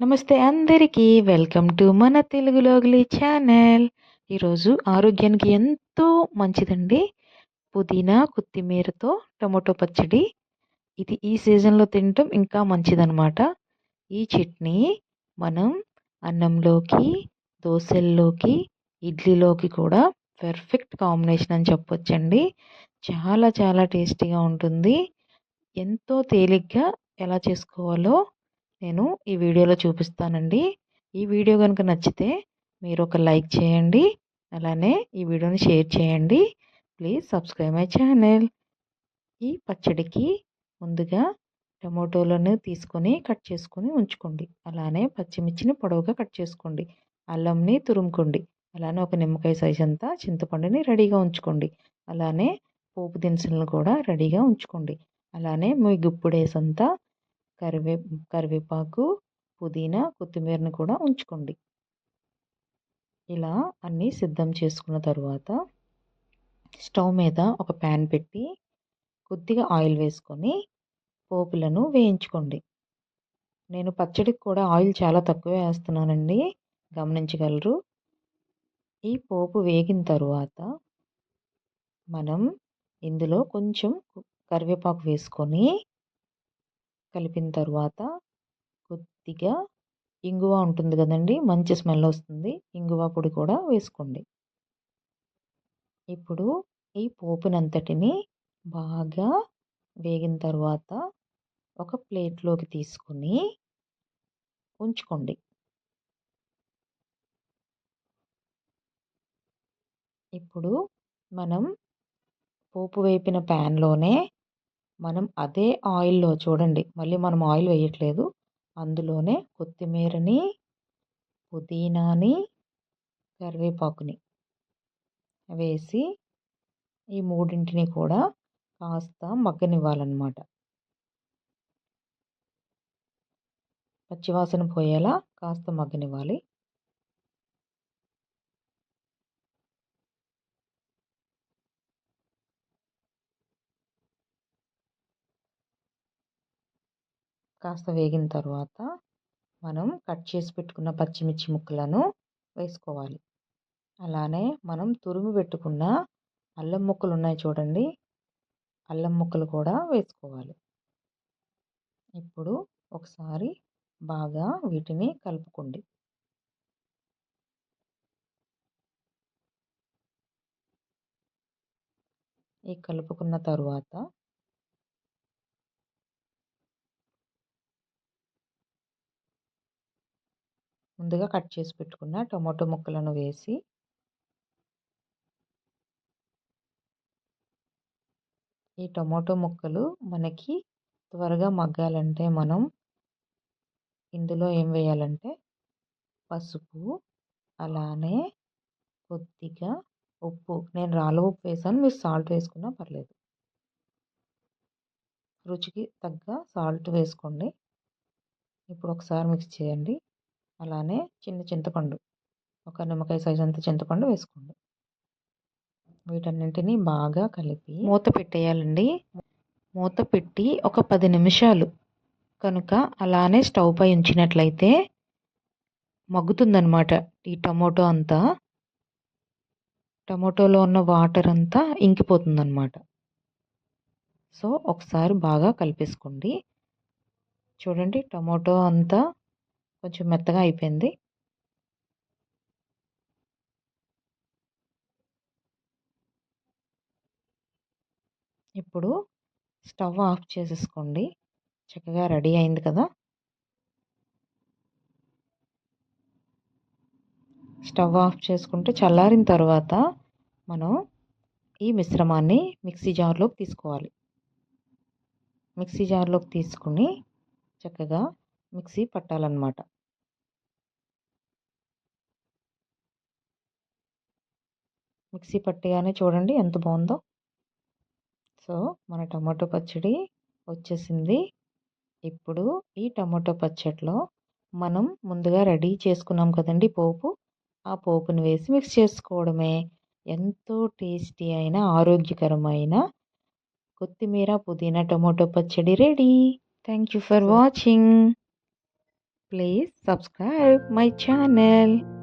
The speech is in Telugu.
నమస్తే అందరికీ. వెల్కమ్ టు మన తెలుగు లోగిలి ఛానల్. ఈరోజు ఆరోగ్యానికి ఎంతో మంచిదండి. పుదీనా కొత్తిమీరతో టమాటో పచ్చడి. ఇది ఈ సీజన్లో తినటం ఇంకా మంచిదన్నమాట. ఈ చట్నీ మనం అన్నంలోకి దోశల్లోకి ఇడ్లీలోకి కూడా పెర్ఫెక్ట్ కాంబినేషన్ అని చెప్పొచ్చండి. చాలా చాలా టేస్టీగా ఉంటుంది. ఎంతో తేలిగ్గా ఎలా చేసుకోవాలో నేను ఈ వీడియోలో చూపిస్తానండి. ఈ వీడియో కనుక నచ్చితే మీరు ఒక లైక్ చేయండి. అలానే ఈ వీడియోని షేర్ చేయండి. Please subscribe my channel. ఈ పచ్చడికి ముందుగా టమోటోలను తీసుకొని కట్ చేసుకొని ఉంచుకోండి. అలానే పచ్చిమిర్చిని పొడవుగా కట్ చేసుకోండి. అల్లంని తురుముకోండి. అలానే ఒక నిమ్మకాయ సైజ్ అంతా చింతపండుని రెడీగా ఉంచుకోండి. అలానే పోపు దినుసులను కూడా రెడీగా ఉంచుకోండి. అలానే మీ గుప్పుడేసంతా కరివే కరివేపాకు పుదీనా కొత్తిమీరని కూడా ఉంచుకోండి. ఇలా అన్నీ సిద్ధం చేసుకున్న తర్వాత స్టవ్ మీద ఒక ప్యాన్ పెట్టి కొద్దిగా ఆయిల్ వేసుకొని పోపులను వేయించుకోండి. నేను పచ్చడికి కూడా ఆయిల్ చాలా తక్కువే వేస్తున్నానండి గమనించగలరు. ఈ పోపు వేగిన తరువాత మనం ఇందులో కొంచెం కరివేపాకు వేసుకొని కలిపిన తర్వాత కొద్దిగా ఇంగువ ఉంటుంది కదండి మంచి స్మెల్ వస్తుంది. ఇంగువ పొడి కూడా వేసుకోండి. ఇప్పుడు ఈ పోపునంతటిని బాగా వేగిన తర్వాత ఒక ప్లేట్లోకి తీసుకుని ఉంచుకోండి. ఇప్పుడు మనం పోపు వేపిన ప్యాన్లోనే మనం అదే ఆయిల్లో చూడండి మళ్ళీ మనం ఆయిల్ వేయట్లేదు. అందులోనే కొత్తిమీరని పుదీనాని కరివేపాకుని వేసి ఈ మూడింటిని కూడా కాస్త మగ్గనివ్వాలన్నమాట. పచ్చివాసన పోయేలా కాస్త మగ్గనివ్వాలి. కాస్త వేగిన తర్వాత మనం కట్ చేసి పెట్టుకున్న పచ్చిమిర్చి ముక్కలను వేసుకోవాలి. అలానే మనం తురుము పెట్టుకున్న అల్లం ముక్కలు ఉన్నాయి చూడండి. అల్లం ముక్కలు కూడా వేసుకోవాలి. ఇప్పుడు ఒకసారి బాగా వీటిని కలుపుకోండి. ఈ కలుపుకున్న తరువాత ముందుగా కట్ చేసి పెట్టుకున్న టొమాటో ముక్కలను వేసి ఈ టొమాటో ముక్కలు మనకి త్వరగా మగ్గాలంటే మనం ఇందులో ఏం వేయాలంటే పసుపు అలానే కొద్దిగా ఉప్పు. నేను రాళ్ళ ఉప్పు వేసాను మీరు సాల్ట్ వేసుకున్నా పర్లేదు. రుచికి తగ్గ సాల్ట్ వేసుకోండి. ఇప్పుడు ఒకసారి మిక్స్ చేయండి. అలానే చిన్న చింతపండు. ఒక నిమ్మకాయ సైజ్ అంత చింతపండు వేసుకోండి. వీటన్నింటినీ బాగా కలిపి మూత పెట్టేయాలండి. మూత పెట్టి ఒక పది నిమిషాలు కనుక అలానే స్టవ్ పై ఉంచినట్లయితే మగ్గుతుందనమాట ఈ టమోటో అంతా. టమోటోలో ఉన్న వాటర్ అంతా ఇంకిపోతుందన్నమాట. సో ఒకసారి బాగా కలిపేసుకోండి. చూడండి టమోటో అంతా కొంచెం మెత్తగా అయిపోయింది. ఇప్పుడు స్టవ్ ఆఫ్ చేసేసుకోండి. చక్కగా రెడీ అయింది కదా? స్టవ్ ఆఫ్ చేసుకుంటే చల్లారిన తర్వాత మనం ఈ మిశ్రమాన్ని మిక్సీ జార్లోకి తీసుకోవాలి. మిక్సీ జార్లోకి తీసుకుని చక్కగా మిక్సీ పట్టాలన్నమాట. మిక్సీ పట్టగానే చూడండి ఎంత బాగుందో. సో మన టమాటో పచ్చడి వచ్చేసింది. ఇప్పుడు ఈ టమాటో పచ్చడిలో మనం ముందుగా రెడీ చేసుకున్నాం కదండి పోపు. ఆ పోపుని వేసి మిక్స్ చేసుకోవడమే. ఎంతో టేస్టీ అయిన ఆరోగ్యకరమైన కొత్తిమీర పుదీనా టమాటో పచ్చడి ready. Thank you for watching. Please subscribe my channel.